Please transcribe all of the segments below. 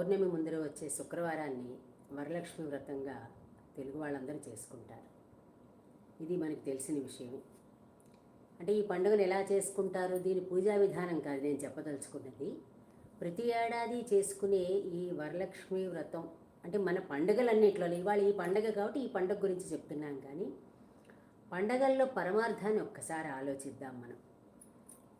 పౌర్ణమి ముందర వచ్చే శుక్రవారాన్ని వరలక్ష్మి వ్రతంగా తెలుగు వాళ్ళందరూ చేసుకుంటారు. ఇది మనకు తెలిసిన విషయం. అంటే ఈ పండుగను ఎలా చేసుకుంటారు? దీని పూజా విధానం కాదు నేను చెప్పదలుచుకున్నది. ప్రతి ఏడాది చేసుకునే ఈ వరలక్ష్మి వ్రతం అంటే మన పండుగలన్నింటిలో ఇవాళ ఈ పండుగ కాబట్టి ఈ పండుగ గురించి చెప్తున్నాం కానీ పండగల్లో పరమార్థాన్ని ఒక్కసారి ఆలోచిద్దాం మనం.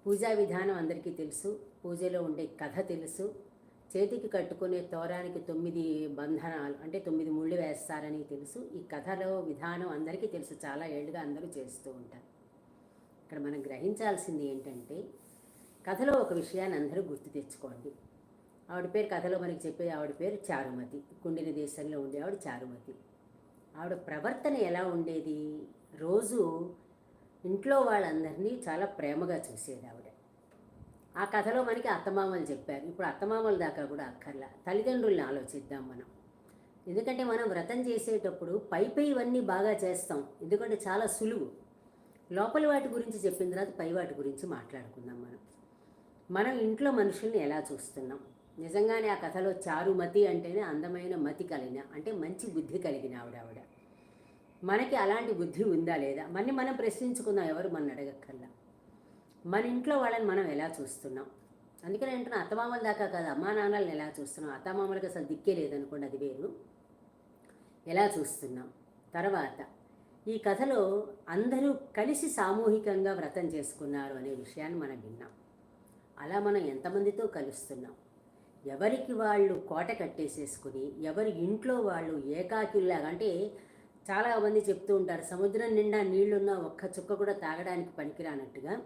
పూజా విధానం అందరికీ తెలుసు పూజలో ఉండే కథ తెలుసు చేతికి కట్టుకునే తోరానికి తొమ్మిది బంధనాలు అంటే తొమ్మిది ముళ్ళు వేస్తారని తెలుసు. ఈ కథలో విధానం అందరికీ తెలుసు. చాలా ఏళ్ళుగా అందరూ చేస్తూ ఉంటారు. ఇక్కడ మనం గ్రహించాల్సింది ఏంటంటే కథలో ఒక విషయాన్ని అందరూ గుర్తు తెచ్చుకోండి. ఆవిడ పేరు కథలో మనకి చెప్పే ఆవిడ పేరు చారుమతి. కుండిన దేశంలో ఉండే ఆవిడ చారుమతి. ఆవిడ ప్రవర్తన ఎలా ఉండేది? రోజు ఇంట్లో వాళ్ళందరినీ చాలా ప్రేమగా చూసేది ఆవిడ. ఆ కథలో మనకి అత్తమామలు చెప్పారు. ఇప్పుడు అత్తమామల దాకా కూడా అక్కర్లా. తల్లిదండ్రుల్ని ఆలోచిద్దాం మనం. ఎందుకంటే మనం వ్రతం చేసేటప్పుడు పై పై ఇవన్నీ బాగా చేస్తాం. ఎందుకంటే చాలా సులువు. లోపలి వాటి గురించి చెప్పిన తర్వాత పై వాటి గురించి మాట్లాడుకుందాం మనం. మనం ఇంట్లో మనుషుల్ని ఎలా చూస్తున్నాం? నిజంగానే ఆ కథలో చారుమతి అంటేనే అందమైన మతి కలిగిన అంటే మంచి బుద్ధి కలిగిన ఆవిడ ఆవిడ. మనకి అలాంటి బుద్ధి ఉందా లేదా? మన్ని మనం ప్రశ్నించుకుందాం. ఎవరు మన అడగక్కర్లా మన ఇంట్లో వాళ్ళని మనం ఎలా చూస్తున్నాం? అందుకని అంటున్నా అత్తమామల దాకా కాదు అమ్మా నాన్నలను ఎలా చూస్తున్నాం? అత్తమామలకు అసలు దిక్కే లేదనుకోండి అది వేరు. ఎలా చూస్తున్నాం? తర్వాత ఈ కథలో అందరూ కలిసి సామూహికంగా వ్రతం చేసుకున్నారు అనే విషయాన్ని మనం విన్నాం. అలా మనం ఎంతమందితో కలుస్తున్నాం? ఎవరికి వాళ్ళు కోట కట్టేసేసుకుని ఎవరి ఇంట్లో వాళ్ళు ఏకాకిల్లాగా అంటే చాలామంది చెప్తూ ఉంటారు సముద్రం నిండా నీళ్ళున్న ఒక్క చుక్క కూడా తాగడానికి పనికిరానట్టుగా.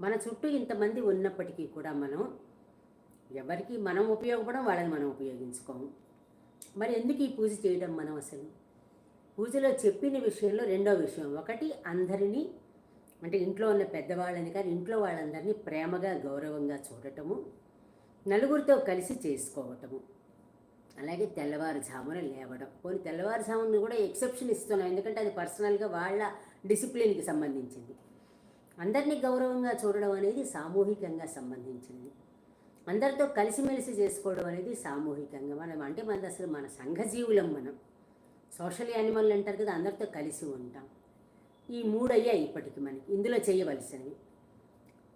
మన చుట్టూ ఇంతమంది ఉన్నప్పటికీ కూడా మనం ఎవరికి మనం ఉపయోగపడం వాళ్ళని మనం ఉపయోగించుకోము. మరి ఎందుకు ఈ పూజ చేయడం మనం అసలు? పూజలో చెప్పిన విషయంలో రెండో విషయం. ఒకటి అందరినీ అంటే ఇంట్లో ఉన్న పెద్దవాళ్ళని కానీ ఇంట్లో వాళ్ళందరినీ ప్రేమగా గౌరవంగా చూడటము నలుగురితో కలిసి చేసుకోవటము. అలాగే తెల్లవారుజామున లేవడం. పోనీ తెల్లవారుజామున కూడా ఎక్సెప్షన్ ఇస్తున్నాం. ఎందుకంటే అది పర్సనల్గా వాళ్ళ డిసిప్లిన్కి సంబంధించింది. అందరినీ గౌరవంగా చూడడం అనేది సామూహికంగా సంబంధించింది. అందరితో కలిసిమెలిసి చేసుకోవడం అనేది సామూహికంగా. మనం అంటే మనది అసలు మన సంఘజీవులం మనం. సోషల్ యానిమల్ అంటారు కదా అందరితో కలిసి ఉంటాం. ఈ మూడు అయ్యాయి ఇప్పటికి మనకి. ఇందులో చేయవలసినవి.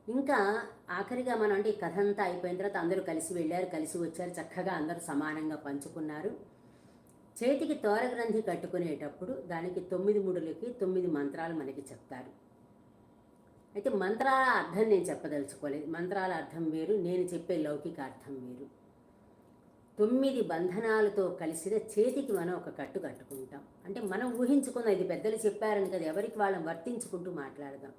ఇంకా ఆఖరిగా మనం అంటే ఈ కథ అంతా అయిపోయిన తర్వాత అందరూ కలిసి వెళ్ళారు కలిసి వచ్చారు. చక్కగా అందరూ సమానంగా పంచుకున్నారు. చేతికి తోరగ్రంథి కట్టుకునేటప్పుడు దానికి తొమ్మిది ముడులకి తొమ్మిది మంత్రాలు మనకి చెప్తారు. అయితే మంత్రాల అర్థం నేను చెప్పదలుచుకోలేదు. మంత్రాల అర్థం వేరు నేను చెప్పే లౌకిక అర్థం వేరు. తొమ్మిది బంధనాలతో కలిసిన చేతికి మనం ఒక కట్టు కట్టుకుంటాం. అంటే మనం ఊహించుకున్న ఇది పెద్దలు చెప్పారని కదా ఎవరికి వాళ్ళని వర్తించుకుంటూ మాట్లాడదాం.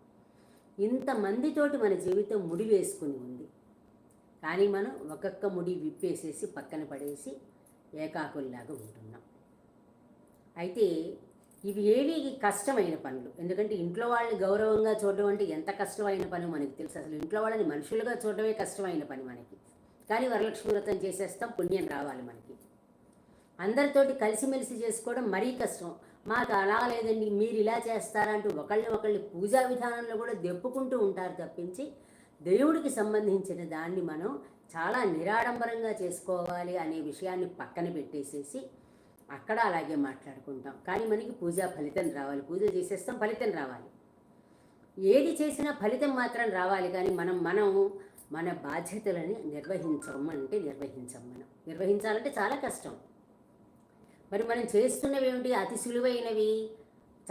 ఇంతమందితోటి మన జీవితం ముడి వేసుకుని ఉంది. కానీ మనం ఒక్కొక్క ముడి విప్పేసేసి పక్కన పడేసి ఏకాకుల్లాగా ఉంటున్నాం. అయితే ఇవి ఏవి కష్టమైన పనులు. ఎందుకంటే ఇంట్లో వాళ్ళని గౌరవంగా చూడడం అంటే ఎంత కష్టమైన పని మనకి తెలుసు. అసలు ఇంట్లో వాళ్ళని మనుషులుగా చూడడమే కష్టమైన పని మనకి. కానీ వరలక్ష్మి వ్రతం చేసేస్తాం పుణ్యం రావాలి మనకి. అందరితోటి కలిసిమెలిసి చేసుకోవడం మరీ కష్టం. మాకు అలా లేదండి మీరు ఇలా చేస్తారంటూ ఒకళ్ళని ఒకళ్ళు పూజా విధానంలో కూడా దెప్పుకుంటూ ఉంటారు తప్పించి దేవుడికి సంబంధించిన దాన్ని మనం చాలా నిరాడంబరంగా చేసుకోవాలి అనే విషయాన్ని పక్కన పెట్టేసేసి అక్కడ అలాగే మాట్లాడుకుంటాం. కానీ మనకి పూజా ఫలితం రావాలి. పూజ చేసేస్తాం ఫలితం రావాలి. ఏది చేసినా ఫలితం మాత్రం రావాలి. కానీ మనం మనం మన బాధ్యతలని నిర్వహించం అంటే నిర్వహించం మనం. నిర్వహించాలంటే చాలా కష్టం. మరి మనం చేస్తున్నవి ఏమిటి? అతి సులువైనవి.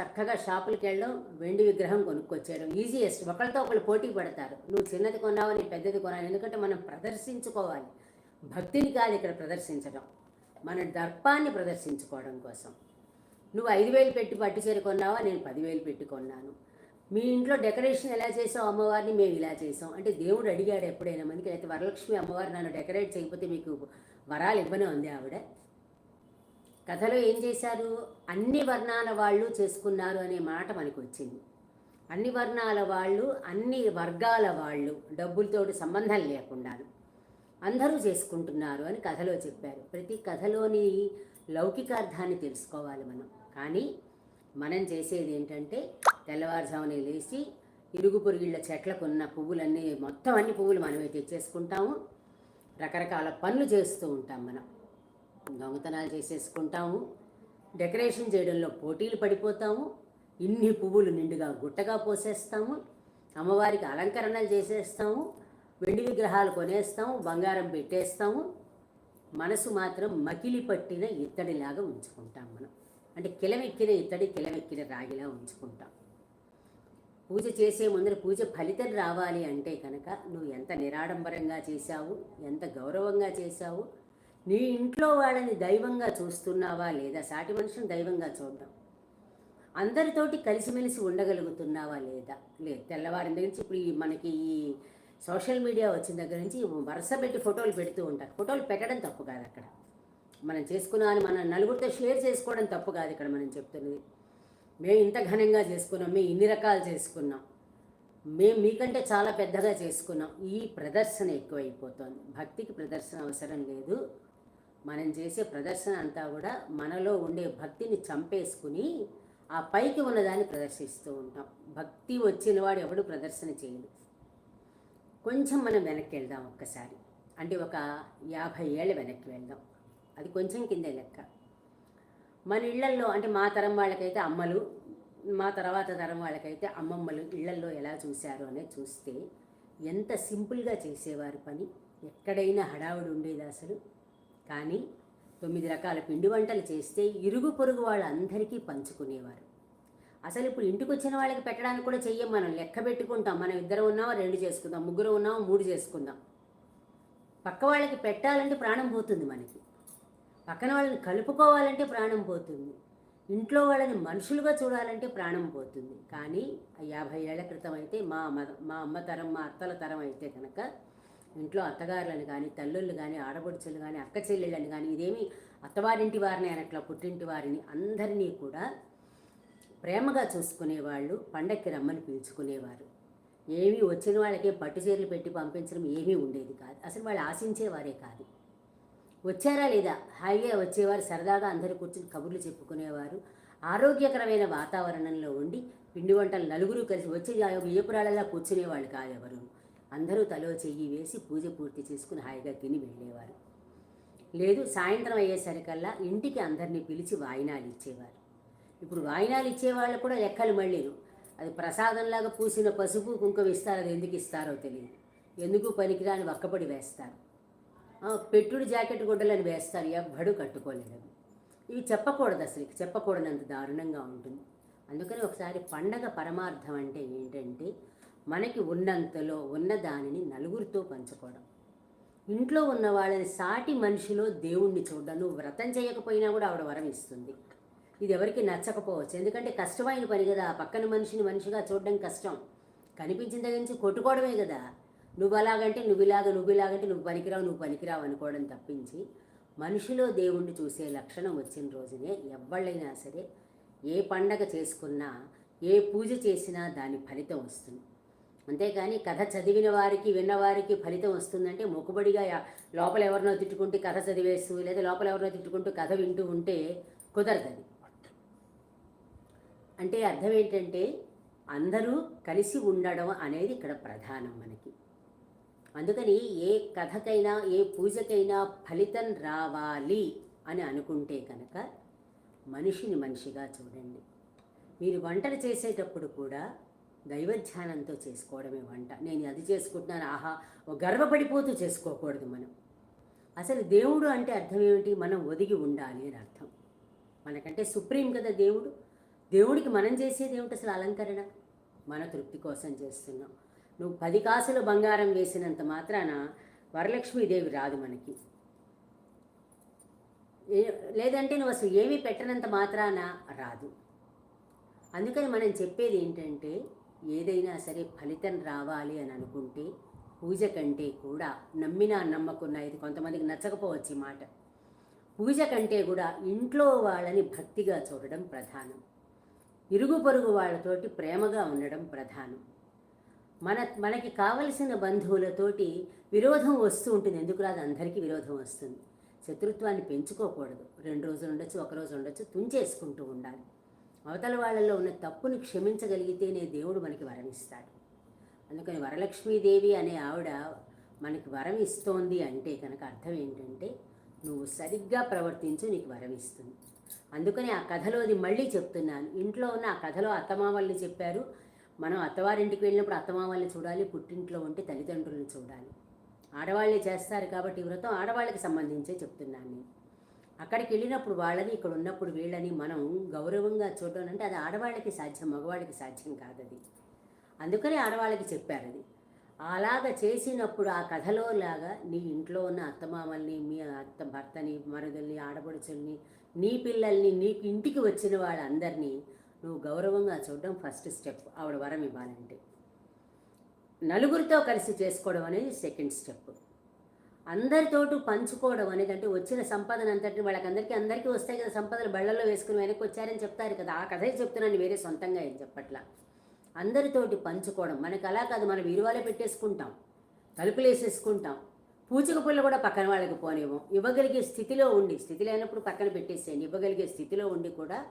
చక్కగా షాపులకి వెళ్ళడం వెండి విగ్రహం కొనుక్కొచ్చేయడం. ఈజియెస్ట్ ఒకరితో ఒకళ్ళు పోటీ పడతారు. నువ్వు చిన్నది కొన్నావు నేను పెద్దది కొనాలి ఎందుకంటే మనం ప్రదర్శించుకోవాలి. భక్తిని కాదు ఇక్కడ ప్రదర్శించడం. మన దర్పాన్ని ప్రదర్శించుకోవడం కోసం. నువ్వు ఐదు వేలు పెట్టి పట్టుచీర కొన్నావా? నేను పదివేలు పెట్టి కొన్నాను. మీ ఇంట్లో డెకరేషన్ ఎలా చేసావు అమ్మవారిని? మేము ఇలా చేసాం. అంటే దేవుడు అడిగాడు ఎప్పుడైనా మనకి అయితే వరలక్ష్మి అమ్మవారు నన్ను డెకరేట్ చేయకపోతే మీకు వరాలు ఇవ్వనే ఉంది ఆవిడ. కథలో ఏం చేశారు? అన్ని వర్ణాల వాళ్ళు చేసుకున్నారు అనే మాట మనకు వచ్చింది. అన్ని వర్ణాల వాళ్ళు అన్ని వర్గాల వాళ్ళు డబ్బులతోటి సంబంధం లేకుండాను అందరూ చేసుకుంటున్నారు అని కథలో చెప్పారు. ప్రతి కథలోని లౌకికార్థాన్ని తెలుసుకోవాలి మనం. కానీ మనం చేసేది ఏంటంటే తెల్లవారుజామునే లేచి ఇరుగు పొరుగుళ్ళ చెట్లకు ఉన్న పువ్వులన్నీ మొత్తం అన్ని పువ్వులు మనమే తెచ్చేసుకుంటాము. రకరకాల పనులు చేస్తూ ఉంటాం మనం. దొంగతనాలు చేసేసుకుంటాము. డెకరేషన్ చేయడంలో పోటీలు పడిపోతాము. ఇన్ని పువ్వులు నిండుగా గుట్టగా పోసేస్తాము. అమ్మవారికి అలంకరణలు చేసేస్తాము. వెండి విగ్రహాలు కొనేస్తాము బంగారం పెట్టేస్తాము. మనసు మాత్రం మకిలి పట్టిన ఇత్తడిలాగా ఉంచుకుంటాం మనం. అంటే కిలమెక్కిన ఇత్తడి కిలమెక్కిన రాగిలా ఉంచుకుంటాం. పూజ చేసే ముందర పూజ ఫలితం రావాలి అంటే కనుక నువ్వు ఎంత నిరాడంబరంగా చేశావు ఎంత గౌరవంగా చేశావు నీ ఇంట్లో వాళ్ళని దైవంగా చూస్తున్నావా లేదా సాటి మనుషుని దైవంగా చూడడం అందరితోటి కలిసిమెలిసి ఉండగలుగుతున్నావా లేదా లేదు తెల్లవారి దగ్గర నుంచి ఇప్పుడు ఈ మనకి ఈ సోషల్ మీడియా వచ్చిన దగ్గర నుంచి వరుస పెట్టి ఫోటోలు పెడుతూ ఉంటారు. ఫోటోలు పెట్టడం తప్పు కాదు అక్కడ. మనం చేసుకున్నామని మనం నలుగురితో షేర్ చేసుకోవడం తప్పు కాదు ఇక్కడ మనం చెప్తున్నది. మేము ఇంత ఘనంగా చేసుకున్నాం మేము ఇన్ని రకాలు చేసుకున్నాం మేము మీకంటే చాలా పెద్దగా చేసుకున్నాం. ఈ ప్రదర్శన ఎక్కువైపోతుంది. భక్తికి ప్రదర్శన అవసరం లేదు. మనం చేసే ప్రదర్శన అంతా కూడా మనలో ఉండే భక్తిని చంపేసుకుని ఆ పైకి ఉన్నదాన్ని ప్రదర్శిస్తూ ఉంటాం. భక్తి వచ్చిన వాడు ఎవడు ప్రదర్శన చేయడు. కొంచెం మనం వెనక్కి వెళ్దాం ఒక్కసారి. అంటే ఒక యాభై ఏళ్ళు వెనక్కి వెళ్దాం. అది కొంచెం కిందే లెక్క. మన ఇళ్ళల్లో అంటే మా తరం వాళ్ళకైతే అమ్మలు మా తర్వాత తరం వాళ్ళకైతే అమ్మమ్మలు ఇళ్ళల్లో ఎలా చూశారు అనేది చూస్తే ఎంత సింపుల్గా చేసేవారు పని. ఎక్కడైనా హడావుడి ఉండేది అసలు. కానీ తొమ్మిది రకాల పిండి వంటలు చేస్తే ఇరుగు పొరుగు వాళ్ళందరికీ పంచుకునేవారు. అసలు ఇప్పుడు ఇంటికి వచ్చిన వాళ్ళకి పెట్టడానికి కూడా చెయ్యం మనం. లెక్క పెట్టుకుంటాం. మనం ఇద్దరు ఉన్నామా? రెండు చేసుకుందాం. ముగ్గురు ఉన్నామో? మూడు చేసుకుందాం. పక్క వాళ్ళకి పెట్టాలంటే ప్రాణం పోతుంది మనకి. పక్కన వాళ్ళని కలుపుకోవాలంటే ప్రాణం పోతుంది. ఇంట్లో వాళ్ళని మనుషులుగా చూడాలంటే ప్రాణం పోతుంది. కానీ యాభై ఏళ్ళ క్రితం అయితే మా అమ్మ మా అమ్మ తరం మా అత్తల తరం అయితే కనుక ఇంట్లో అత్తగారులను కానీ తల్లుళ్ళు కానీ ఆడబడుచులు కానీ అక్క చెల్లెళ్ళని కానీ ఇదేమి అత్తవారింటి వారిని అనట్లా పుట్టింటి వారిని అందరినీ కూడా ప్రేమగా చూసుకునేవాళ్ళు పండక్కి రమ్మని పిలుచుకునేవారు. ఏమీ వచ్చిన వాళ్ళకే పట్టు చీరలు పెట్టి పంపించడం ఏమీ ఉండేది కాదు. అసలు వాళ్ళు ఆశించేవారే కాదు. వచ్చారా లేదా? హాయిగా వచ్చేవారు. సరదాగా అందరూ కూర్చుని కబుర్లు చెప్పుకునేవారు. ఆరోగ్యకరమైన వాతావరణంలో ఉండి పిండి వంటలు నలుగురు కలిసి వచ్చే ఏపురాళ్ళలా కూర్చునేవాళ్ళు కాదు ఎవరు. అందరూ తలో చెయ్యి వేసి పూజ పూర్తి చేసుకుని హాయిగా తిని వెళ్ళేవారు. లేదు సాయంత్రం అయ్యేసరికల్లా ఇంటికి అందరినీ పిలిచి వాయినాలు ఇచ్చేవారు. ఇప్పుడు వాయినాలు ఇచ్చేవాళ్ళు కూడా లెక్కలు మళ్ళీను అది ప్రసాదంలాగా పూసిన పసుపు కుంకుమ ఇస్తారు అది ఎందుకు ఇస్తారో తెలియదు. ఎందుకు పనికిరాని ఒక్కపడి వేస్తారు? పెట్టుడు జాకెట్ గుడ్డలని వేస్తారు. ఎవ్వడు కట్టుకోలేదు అవి. ఇవి చెప్పకూడదు అసలు చెప్పకూడనంత దారుణంగా ఉంటుంది. అందుకని ఒకసారి పండగ పరమార్థం అంటే ఏంటంటే మనకి ఉన్నంతలో ఉన్న దానిని నలుగురితో పంచుకోవడం. ఇంట్లో ఉన్న వాళ్ళని సాటి మనిషిలో దేవుణ్ణి చూడడం. నువ్వు వ్రతం చేయకపోయినా కూడా ఆవిడ వరం ఇస్తుంది. ఇది ఎవరికి నచ్చకపోవచ్చు. ఎందుకంటే కష్టమైన పని కదా ఆ పక్కన మనిషిని మనిషిగా చూడడం కష్టం. కనిపించిన దగ్గర నుంచి కొట్టుకోవడమే కదా. నువ్వు అలాగంటే నువ్వు ఇలాగ నువ్వు ఇలాగంటే నువ్వు పనికిరావు నువ్వు పనికిరావు అనుకోవడం తప్పించి మనిషిలో దేవుణ్ణి చూసే లక్షణం వచ్చిన రోజునే ఎవళ్ళైనా సరే ఏ పండగ చేసుకున్నా ఏ పూజ చేసినా దాని ఫలితం వస్తుంది. అంతేకాని కథ చదివిన వారికి విన్నవారికి ఫలితం వస్తుందంటే మొక్కుబడిగా లోపల ఎవరినో తిట్టుకుంటూ కథ చదివేస్తూ లేదా లోపల ఎవరినో తిట్టుకుంటూ కథ వింటూ ఉంటే కుదరదది. అంటే అర్థం ఏంటంటే అందరూ కలిసి ఉండడం అనేది ఇక్కడ ప్రధానం మనకి. అందుకని ఏ కథకైనా ఏ పూజకైనా ఫలితం రావాలి అని అనుకుంటే కనుక మనిషిని మనిషిగా చూడండి. మీరు వంటలు చేసేటప్పుడు కూడా దైవధ్యానంతో చేసుకోవడమే వంట. నేను అది చేసుకుంటున్నాను ఆహా గర్వపడిపోతూ చేసుకోకూడదు మనం. అసలు దేవుడు అంటే అర్థం ఏమిటి? మనం ఒదిగి ఉండాలి అని అర్థం. మనకంటే సుప్రీం కదా దేవుడు? దేవుడికి మనం చేసేది ఏమిటి అసలు అలంకరణ? మన తృప్తి కోసం చేస్తున్నాం. నువ్వు పది కాసులు బంగారం వేసినంత మాత్రాన వరలక్ష్మీదేవి రాదు మనకి. లేదంటే నువ్వు అసలు ఏమీ పెట్టనంత మాత్రాన రాదు. అందుకని మనం చెప్పేది ఏంటంటే ఏదైనా సరే ఫలితం రావాలి అని అనుకుంటే పూజ కంటే కూడా నమ్మినా నమ్మకున్నా ఇది కొంతమందికి నచ్చకపోవచ్చు ఈ మాట. పూజ కంటే కూడా ఇంట్లో వాళ్ళని భక్తిగా చూడడం ప్రధానం. ఇరుగు పొరుగు వాళ్ళతోటి ప్రేమగా ఉండడం ప్రధానం. మన మనకి కావలసిన బంధువులతోటి విరోధం వస్తూ ఉంటుంది. ఎందుకు రాదు? అందరికీ విరోధం వస్తుంది. శత్రుత్వాన్ని పెంచుకోకూడదు. రెండు రోజులు ఉండొచ్చు ఒక రోజు ఉండొచ్చు తుంచేసుకుంటూ ఉండాలి. అవతల వాళ్ళల్లో ఉన్న తప్పుని క్షమించగలిగితేనే దేవుడు మనకి వరం ఇస్తాడు అందుకని వరలక్ష్మీదేవి అనే ఆవిడ మనకి వరం ఇస్తోంది అంటే కనుక అర్థం ఏంటంటే నువ్వు సరిగ్గా ప్రవర్తించు నీకు వరం ఇస్తుంది అందుకని ఆ కథలోది మళ్ళీ చెప్తున్నాను. ఇంట్లో ఉన్న ఆ కథలో అత్తమామల్ని చెప్పారు. మనం అత్తవారింటికి వెళ్ళినప్పుడు అత్తమామల్ని చూడాలి పుట్టింట్లో ఉంటే తల్లిదండ్రులను చూడాలి. ఆడవాళ్ళే చేస్తారు కాబట్టి ఈ వ్రతం ఆడవాళ్ళకి సంబంధించే చెప్తున్నాను నేను. అక్కడికి వెళ్ళినప్పుడు వాళ్ళని ఇక్కడ ఉన్నప్పుడు వీళ్ళని మనం గౌరవంగా చూడడం అంటే అది ఆడవాళ్ళకి సాధ్యం మగవాళ్ళకి సాధ్యం కాదు అది. అందుకని ఆడవాళ్ళకి చెప్పారు అది. అలాగ చేసినప్పుడు ఆ కథలో లాగా నీ ఇంట్లో ఉన్న అత్తమామల్ని మీ అత్త భర్తని మరుదుల్ని ఆడపడుచుల్ని నీ పిల్లల్ని నీకు ఇంటికి వచ్చిన వాళ్ళందరినీ నువ్వు గౌరవంగా చూడడం ఫస్ట్ స్టెప్ ఆవిడ వరం ఇవ్వాలంటే. నలుగురితో కలిసి చేసుకోవడం అనేది సెకండ్ స్టెప్ అందరితోటి పంచుకోవడం అనేది అంటే వచ్చిన సంపదన అంతటి వాళ్ళకందరికీ అందరికీ వస్తాయి కదా సంపదలు బళ్ళల్లో వేసుకుని వెనక్కి వచ్చారని చెప్తారు కదా. ఆ కథే చెప్తున్నాను వేరే సొంతంగా ఏం చెప్పట్లా. అందరితోటి పంచుకోవడం. మనకు అలా కాదు. మనం వీరువాలే పెట్టేసుకుంటాం. తలుపులు వేసేసుకుంటాం పూచిక పుల్ల కూడా పక్కన వాళ్ళకి పోనివ్వం. ఇవ్వగలిగే స్థితిలో ఉండి స్థితి లేనప్పుడు పక్కన పెట్టేసేయండి. ఇవ్వగలిగే స్థితిలో ఉండి కూడా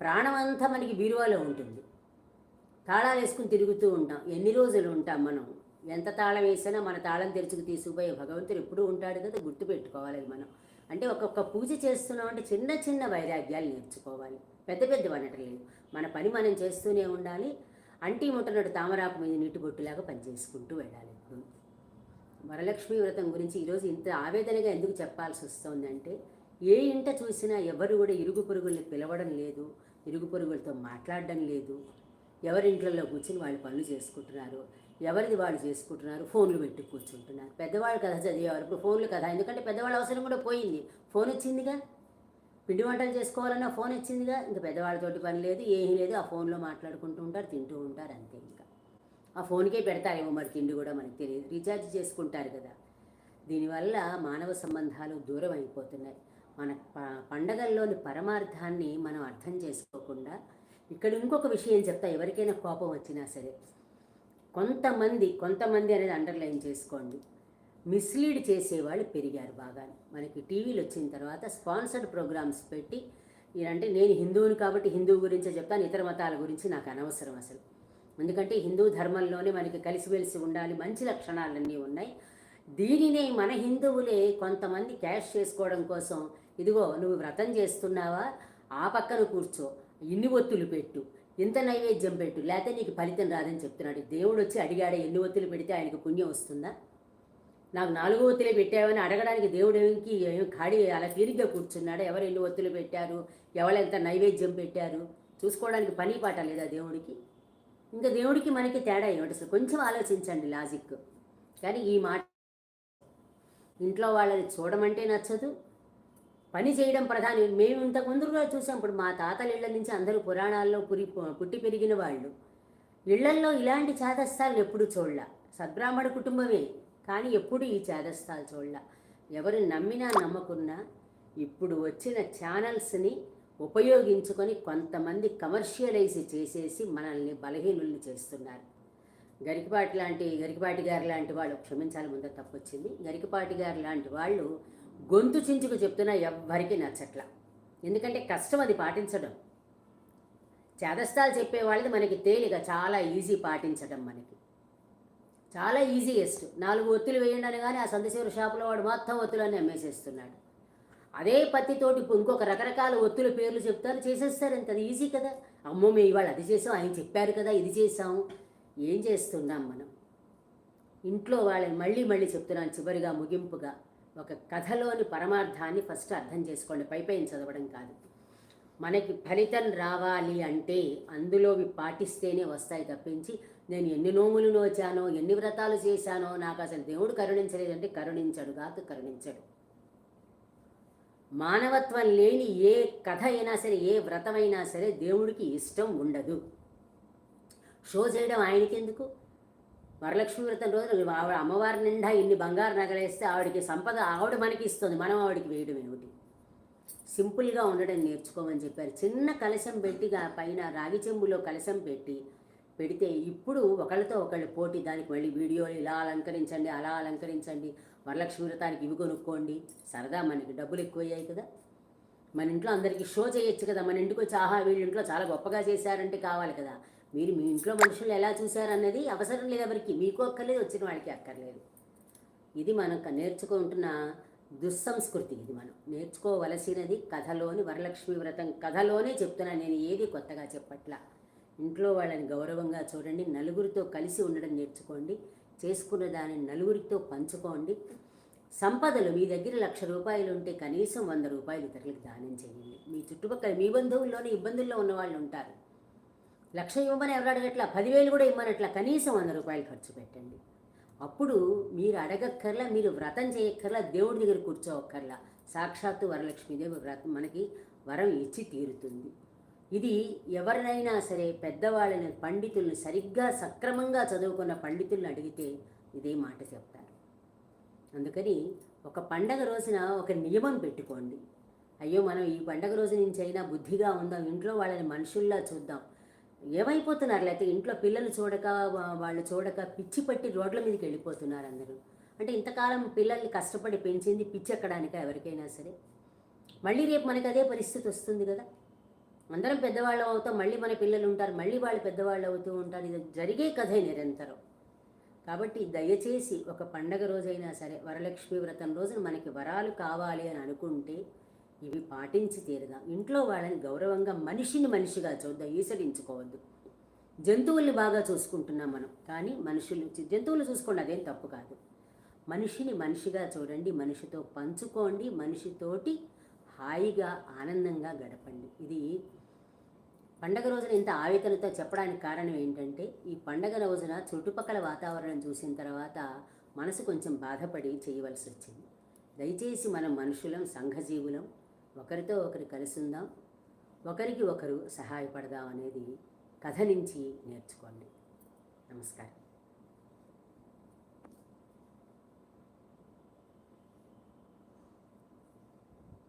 ప్రాణం అంతా మనకి బీరువాలో ఉంటుంది. తాళాలు వేసుకుని తిరుగుతూ ఉంటాం. ఎన్ని రోజులు ఉంటాం మనం? ఎంత తాళం వేసినా మన తాళం తెరుచుకు తీసుకుపోయే భగవంతుడు ఎప్పుడూ ఉంటాడు కదా గుర్తు పెట్టుకోవాలి మనం. అంటే ఒక్కొక్క పూజ చేస్తున్నాం అంటే చిన్న చిన్న వైరాగ్యాలు నేర్చుకోవాలి. పెద్ద పెద్ద అనటం లేదు. మన పని మనం చేస్తూనే ఉండాలి. అంటీ ముట్టనడు తామరాకు మీద నీటి బొట్టులాగా పనిచేసుకుంటూ వెళ్ళాలి. ఎప్పుడు వరలక్ష్మి వ్రతం గురించి ఈరోజు ఇంత ఆవేదనగా ఎందుకు చెప్పాల్సి వస్తుందంటే ఏ ఇంట చూసినా ఎవరు కూడా ఇరుగు పొరుగుల్ని పిలవడం లేదు ఇరుగు పొరుగులతో మాట్లాడడం లేదు. ఎవరింట్లలో కూర్చుని వాళ్ళు పనులు చేసుకుంటున్నారు ఎవరిది వాళ్ళు చేసుకుంటున్నారు ఫోన్లు పెట్టి కూర్చుంటున్నారు. పెద్దవాళ్ళు కథ చదివేవారు ఇప్పుడు ఫోన్లు కదా ఎందుకంటే పెద్దవాళ్ళ అవసరం కూడా పోయింది. ఫోన్ వచ్చిందిగా? పిండి వంటలు చేసుకోవాలన్నా ఫోన్ వచ్చిందిగా? ఇంకా పెద్దవాళ్ళతోటి పని లేదు ఏమీ లేదు ఆ ఫోన్లో మాట్లాడుకుంటూ ఉంటారు తింటూ ఉంటారు అంతే ఇంకా. ఆ ఫోన్కే పెడతారేమో మరి తిండి కూడా మనకు తెలియదు. రీఛార్జ్ చేసుకుంటారు కదా. దీనివల్ల మానవ సంబంధాలు దూరం అయిపోతున్నాయి. మన ప- పండగల్లోని పరమార్థాన్ని మనం అర్థం చేసుకోకుండా ఇక్కడ ఇంకొక విషయం చెప్తా ఎవరికైనా కోపం వచ్చినా సరే. కొంతమంది కొంతమంది అనేది అండర్లైన్ చేసుకోండి. మిస్లీడ్ చేసేవాళ్ళు పెరిగారు బాగా మనకి టీవీలు వచ్చిన తర్వాత స్పాన్సర్డ్ ప్రోగ్రామ్స్ పెట్టి అంటే నేను హిందువుని కాబట్టి హిందువు గురించే చెప్తాను ఇతర మతాల గురించి నాకు అనవసరం అసలు. ఎందుకంటే హిందూ ధర్మంలోనే మనకి కలిసిమెలిసి ఉండాలి మంచి లక్షణాలన్నీ ఉన్నాయి. దీనినే మన హిందువులే కొంతమంది క్యాష్ చేసుకోవడం కోసం ఇదిగో నువ్వు వ్రతం చేస్తున్నావా ఆ పక్కన కూర్చో ఇన్ని ఒత్తులు పెట్టు ఇంత నైవేద్యం పెట్టు లేకపోతే నీకు ఫలితం రాదని చెప్తున్నాడు. దేవుడు వచ్చి అడిగాడే ఎన్ని ఒత్తులు పెడితే ఆయనకు పుణ్యం వస్తుందా? నాకు నాలుగు ఒత్తులే పెట్టావని అడగడానికి దేవుడు ఏమికి ఖాళీ అలా తీరిగ్గా కూర్చున్నాడు? ఎవరు ఎన్ని ఒత్తులు పెట్టారు? ఎవరు ఎంత నైవేద్యం పెట్టారు? చూసుకోవడానికి పని పాట లేదా దేవుడికి? ఇంకా దేవుడికి మనకి తేడా ఏమిటి అసలు కొంచెం ఆలోచించండి లాజిక్. కానీ ఈ మాట ఇంట్లో వాళ్ళని చూడమంటే నచ్చదు. పని చేయడం ప్రధాని. మేము ఇంతకు ముందు చూసాం. ఇప్పుడు మా తాతల ఇళ్ళ నుంచి అందరూ పురాణాల్లో పురి పుట్టి పెరిగిన వాళ్ళు. ఇళ్ళల్లో ఇలాంటి చేదస్తాలు ఎప్పుడు చూడలా. సద్బ్రాహ్మణ కుటుంబమే కానీ ఎప్పుడు ఈ చేదస్తాలు చూడలా. ఎవరు నమ్మినా నమ్మకున్నా ఇప్పుడు వచ్చిన ఛానల్స్ని ఉపయోగించుకొని కొంతమంది కమర్షియలైజ్ చేసేసి మనల్ని బలహీనుల్ని చేస్తున్నారు. గరికపాటి లాంటి గరికపాటి గారు లాంటి వాళ్ళు క్షమించాలి ముందర తప్పు వచ్చింది గరికపాటి గారు లాంటి వాళ్ళు గొంతు చించుకు చెప్తున్నా ఎవ్వరికీ నచ్చట్ల. ఎందుకంటే కష్టం అది పాటించడం. చేదస్తాలు చెప్పే వాళ్ళది మనకి తేలిక చాలా ఈజీ పాటించడం మనకి. చాలా ఈజీయెస్ట్. నాలుగు ఒత్తులు వేయండి అని కానీ ఆ సంతశివర షాపులో వాడు మొత్తం ఒత్తులన్నీ అమ్మేసేస్తున్నాడు. అదే పత్తితోటి ఇప్పుడు ఇంకొక రకరకాల ఒత్తుల పేర్లు చెప్తారు చేసేస్తారు అంత అది ఈజీ కదా. అమ్మో మేము ఇవాళ అది చేసాం ఆయన చెప్పారు కదా ఇది చేసాం. ఏం చేస్తున్నాం మనం? ఇంట్లో వాళ్ళని మళ్ళీ మళ్ళీ చెప్తున్నాను చివరిగా ముగింపుగా. ఒక కథలోని పరమార్థాన్ని ఫస్ట్ అర్థం చేసుకోండి. పైపైన చదవడం కాదు. మనకి ఫలితం రావాలి అంటే అందులోవి పాటిస్తేనే వస్తాయి తప్పించి నేను ఎన్ని నోములు నోచానో ఎన్ని వ్రతాలు చేశానో నాకు అసలు దేవుడు కరుణించలేదంటే కరుణించడు కాక కరుణించడు. మానవత్వం లేని ఏ కథ అయినా సరే ఏ వ్రతమైనా సరే దేవుడికి ఇష్టం ఉండదు. షో చేయడం ఆయనకెందుకు? వరలక్ష్మి వ్రతం రోజు ఆవిడ అమ్మవారి నిండా ఇన్ని బంగారు నగలేస్తే ఆవిడకి సంపద ఆవిడ మనకి ఇస్తుంది మనం ఆవిడకి వేయడం ఏమిటి? సింపుల్గా ఉండడం నేర్చుకోమని చెప్పారు. చిన్న కలశం పెట్టి పైన రాగి చెంబులో కలశం పెట్టి పెడితే ఇప్పుడు ఒకళ్ళతో ఒకళ్ళు పోటీ దానికి మళ్ళీ వీడియోలు ఇలా అలంకరించండి అలా అలంకరించండి వరలక్ష్మి వ్రతానికి ఇవి కొనుక్కోండి. సరదా మనకి డబ్బులు ఎక్కువయ్యాయి కదా. మన ఇంట్లో అందరికీ షో చేయొచ్చు కదా. మన ఇంటికి వచ్చి ఆహా వీళ్ళ ఇంట్లో చాలా గొప్పగా చేశారంటే కావాలి కదా. మీరు మీ ఇంట్లో మనుషులు ఎలా చూశారన్నది అవసరం లేదు ఎవరికి. మీకు అక్కర్లేదు వచ్చిన వాళ్ళకి అక్కర్లేదు. ఇది మనం నేర్చుకుంటున్న దుస్సంస్కృతి ఇది మనం. నేర్చుకోవలసినది కథలోని వరలక్ష్మి వ్రతం. కథలోనే చెప్తున్నా నేను ఏది కొత్తగా చెప్పట్లా. ఇంట్లో వాళ్ళని గౌరవంగా చూడండి. నలుగురితో కలిసి ఉండడం నేర్చుకోండి. చేసుకున్న దానిని నలుగురితో పంచుకోండి. సంపదలు మీ దగ్గర లక్ష రూపాయలు ఉంటే కనీసం వంద రూపాయలు ఇతరులకు దానం చేయండి. మీ చుట్టుపక్కల మీ బంధువుల్లోనే ఇబ్బందుల్లో ఉన్న వాళ్ళు ఉంటారు. లక్ష ఇవ్వమని ఎవరు అడగట్లా? పదివేలు కూడా ఇవ్వనట్లా? కనీసం వంద రూపాయలు ఖర్చు పెట్టండి. అప్పుడు మీరు అడగక్కర్లా మీరు వ్రతం చేయక్కర్లా దేవుడి దగ్గర కూర్చోవక్కర్లా సాక్షాత్తు వరలక్ష్మీదేవి వ్రతం మనకి వరం ఇచ్చి తీరుతుంది. ఇది ఎవరినైనా సరే పెద్దవాళ్ళని పండితుల్ని సరిగ్గా సక్రమంగా చదువుకున్న పండితుల్ని అడిగితే ఇదే మాట చెప్తారు. అందుకని ఒక పండగ రోజున ఒక నియమం పెట్టుకోండి. అయ్యో మనం ఈ పండగ రోజు నుంచి అయినా బుద్ధిగా ఉందాం ఇంట్లో వాళ్ళని మనుషుల్లా చూద్దాం. ఏమైపోతున్నారు? లేకపోతే ఇంట్లో పిల్లలు చూడక వాళ్ళు చూడక పిచ్చి పట్టి రోడ్ల మీదకి వెళ్ళిపోతున్నారు అందరూ. అంటే ఇంతకాలం పిల్లల్ని కష్టపడి పెంచింది పిచ్చి ఎక్కడానిక ఎవరికైనా సరే? మళ్ళీ రేపు మనకి అదే పరిస్థితి వస్తుంది కదా? అందరం పెద్దవాళ్ళు అవుతాం మళ్ళీ మన పిల్లలు ఉంటారు మళ్ళీ వాళ్ళు పెద్దవాళ్ళు అవుతూ ఉంటారు. ఇది జరిగే కథే నిరంతరం. కాబట్టి దయచేసి ఒక పండగ రోజైనా సరే వరలక్ష్మి వ్రతం రోజున మనకి వరాలు కావాలి అని అనుకుంటే ఇవి పాటించి తీరుదాం. ఇంట్లో వాళ్ళని గౌరవంగా మనిషిని మనిషిగా చూద్దాం ఈసడించుకోవద్దు. జంతువుల్ని బాగా చూసుకుంటున్నాం మనం కానీ మనుషులు జంతువులు చూసుకోండి అదేం తప్పు కాదు. మనిషిని మనిషిగా చూడండి మనిషితో పంచుకోండి మనిషితోటి హాయిగా ఆనందంగా గడపండి. ఇది పండగ రోజున ఇంత ఆవేదనతో చెప్పడానికి కారణం ఏంటంటే ఈ పండగ రోజున చుట్టుపక్కల వాతావరణం చూసిన తర్వాత మనసు కొంచెం బాధపడి చేయవలసి వచ్చింది దయచేసి మనం మనుషులం సంఘజీవులం ఒకరితో ఒకరు కలిసిందాం ఒకరికి ఒకరు సహాయపడదాం అనేది కథ నుంచి నేర్చుకోండి. నమస్కారం.